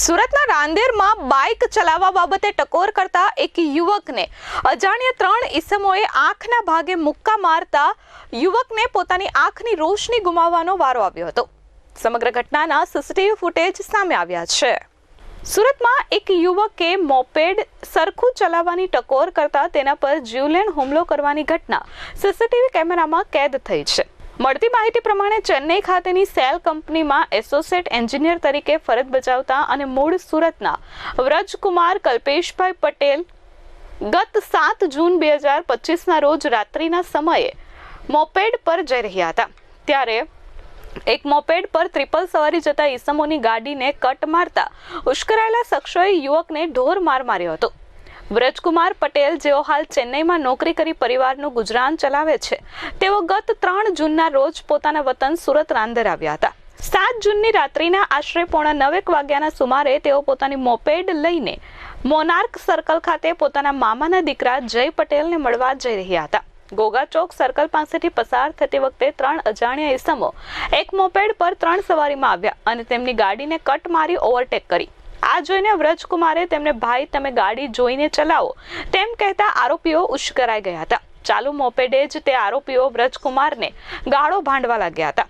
સુરતના રાંદેરમાં બાઇક ચલાવવા બાબતે ટકોર કરતા એક યુવકને અજાણ્યા ત્રણ ઈસમોએ આંખના ભાગે મુક્કા મારતા યુવકને પોતાની આંખની રોશની ગુમાવવાનો વારો આવ્યો હતો. સમગ્ર ઘટનાના સીસીટીવી ફૂટેજ સામે આવ્યા છે. સુરતમાં એક યુવકે મોપેડ સરખું ચલાવવાની ટકોર કરતા તેના પર જીવલેણ હુમલો કરવાની ઘટના. સીસીટીવી કેમેરામાં કેદ થઈ છે. મળતી માહિતી પ્રમાણે ચેન્નઈ ખાતેની સેલ કંપનીમાં એસોસિએટ એન્જિનિયર તરીકે ફરજ બજાવતા અને મૂળ સુરતના વ્રજકુમાર કલ્પેશભાઈ પટેલ ગત સાત જૂન બે હજાર પચીસના રોજ રાત્રિના સમયે મોપેડ પર જઈ રહ્યા હતા. ત્યારે એક મોપેડ પર ત્રિપલ સવારી જતા ઈસમોની ગાડીને કટ મારતા ઉશ્કરાયેલા શખ્સોએ યુવકને ઢોર માર માર્યો હતો. વ્રજકુમાર પટેલ જેઓ હાલ ચેન્નઈમાં નોકરી કરી પરિવારનું ગુજરાન ચલાવે છે, તેઓ ગત ત્રણ જૂનના રોજ પોતાના વતન સુરત રાંદર આવ્યા હતા. સાત જૂનની રાત્રિના આશરે પોણા નવેક વાગ્યાના સુમારે તેઓ પોતાની મોપેડ લઈને મોનાર્ક સર્કલ ખાતે પોતાના મામાના દીકરા જય પટેલને મળવા જઈ રહ્યા હતા. ગોગા ચોક સર્કલ પાસેથી પસાર થતી વખતે ત્રણ અજાણ્યા ઇસમો એક મોપેડ પર ત્રણ સવારીમાં આવ્યા અને તેમની ગાડીને કટ મારી ઓવરટેક કરી. આ જોઈને વ્રજકુમારે તેમને, ભાઈ, તમે ગાડી જોઈને ચલાવો. તેમ કહેતા આરોપીઓ ઉશ્કરાઈ ગયા હતા. ચાલુ મોપેડે જ તે આરોપીઓ વ્રજકુમારને ગાળો ભાંડવા લાગ્યા હતા.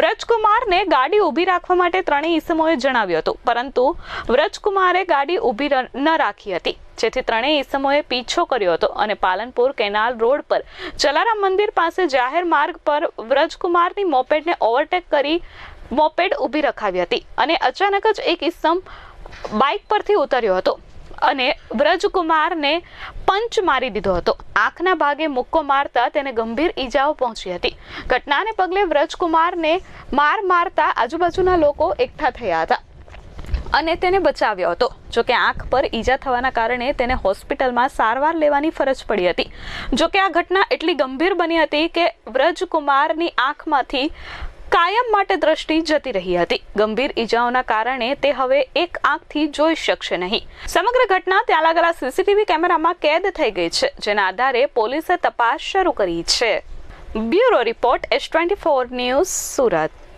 વ્રજકુમારને ગાડી ઊભી રાખવા માટે ત્રણેય ઈસમોએ જણાવ્યું હતું, પરંતુ વ્રજકુમારે ગાડી ઊભી ન રાખી હતી. જેથી ત્રણેય ઈસમોએ પીછો કર્યો હતો અને પાલનપુર કેનાલ રોડ પર જલારામ મંદિર પાસે જાહેર માર્ગ પર વ્રજકુમારની મોપેડને ઓવરટેક કરી મોપેડ ઊભી રખાવી હતી. અને અચાનક જ એક ઈસમ બાઇક પરથી ઉતર્યો હતો અને વ્રજકુમારને પંચ મારી દીધો હતો. આંખના ભાગે મુક્કો મારતા તેને ગંભીર ઈજાઓ પહોંચી હતી. ઘટનાને પગલે વ્રજકુમારને માર મારતા આજુબાજુના લોકો એકઠા થયા હતા અને તેને બચાવ્યો હતો. જો કે આંખ પર ઈજા થવાના કારણે તેને હોસ્પિટલમાં સારવાર લેવાની ફરજ પડી હતી. જો કે આ ઘટના એટલી ગંભીર બની હતી કે વ્રજકુમારની આંખમાંથી કાયમ માટે દ્રષ્ટિ જતી રહી હતી. ગંભીર ઈજાઓના કારણે તે હવે એક આંખથી જોઈ શકશે નહીં. સમગ્ર ઘટના ત્યાં લાગેલા સીસીટીવી કેમેરામાં કેદ થઈ ગઈ છે, જેના આધારે પોલીસે તપાસ શરૂ કરી છે. Bureau report S twenty four news Surat.